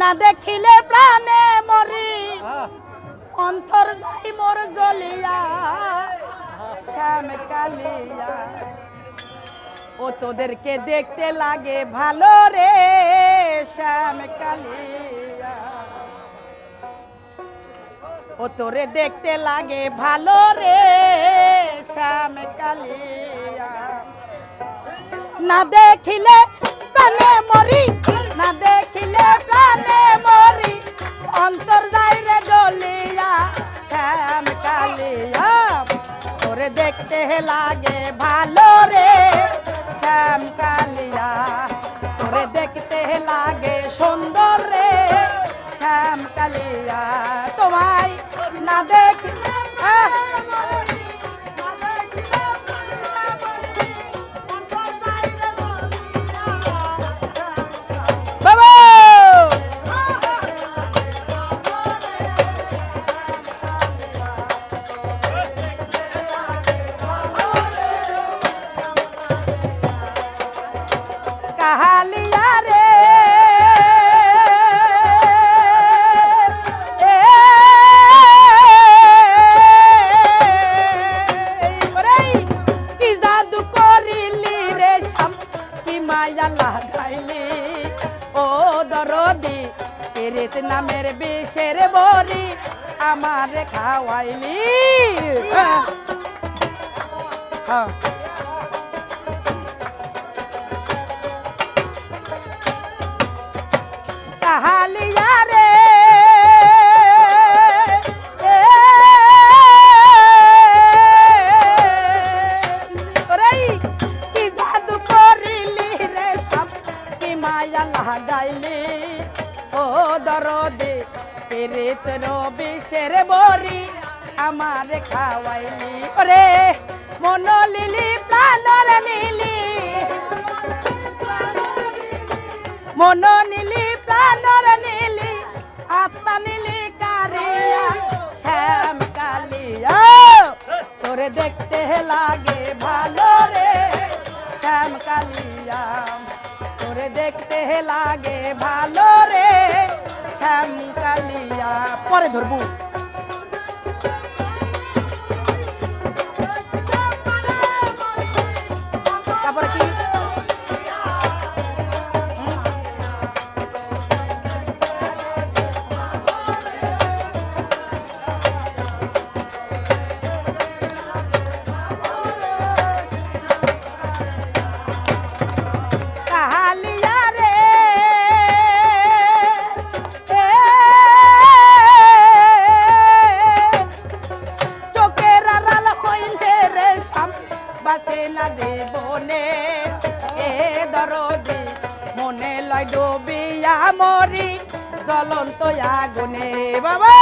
না দেখিলে প্রাণে মরি। অন্তর যাই মোর জ্বলিয়া, শ্যাম কালিয়া। ও তোদেরকে দেখতে লাগে ভালো রে, শ্যাম কালিয়া। ও তোরে দেখতে লাগে ভালো রে, শ্যাম কালিয়া। না দেখিলে লাগে সুন্দর রে। শ্যাম কালিয়া তোমায় না দেখ নামের বিষের বড়ি আমার খাওয়াইলি। হ্যাঁ। রবিশের বরি আমার খাওয়াইলি। ওরে মন লিলি প্রাণর লিলি মন নীলি প্রাণর নিলি। আত্মা নীলি কারিয়া শ্যাম কালিয়া তোরে দেখতে লাগে ভালো রে। শ্যাম কালিয়া তোরে দেখতে লাগে ভালো রে। শ্যাম কালিয়া পরে ধরবু। বাসে না দেবনে এ দরদি মনে লয় ডুবিয়া মরি জ্বলন্ত আগুনে। বাবা!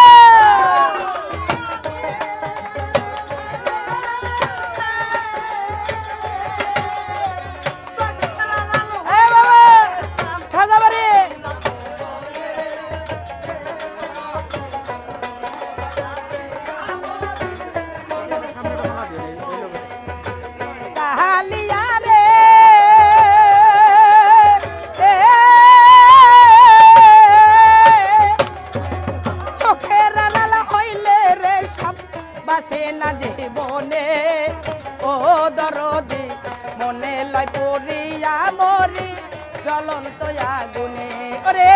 জ্বলন্ত আগুনে। ওরে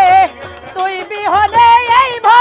তুই বিহনে এই ভবনে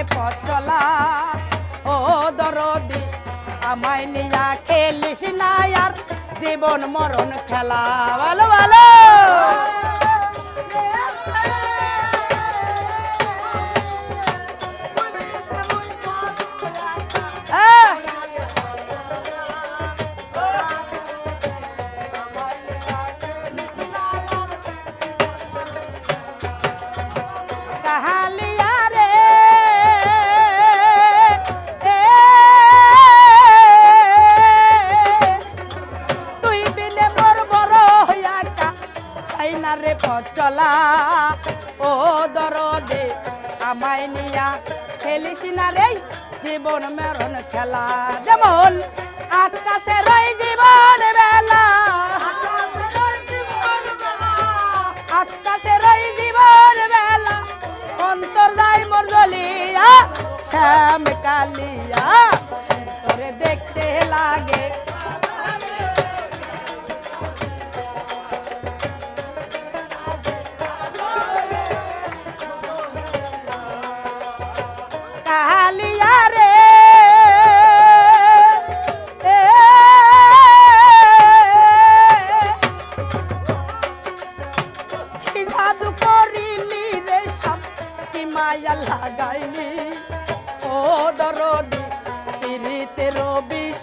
আছে পথ চলা। ও দরদি, আমায় নিয়া খেলিস না আর, জীবন মরণ খেলা। ভালো ভালো। খেলিস না রে, জীবন মরণ খেলা যেমন। আকাশে রই জীবন বেলা। আকাশে রই জীবন বেলা। অন্তর যাই মোর জলিয়া শ্যাম কালিয়া। তোরে দেখতে লাগে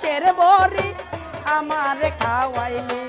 শের বরি আমার খাওয়াইলি।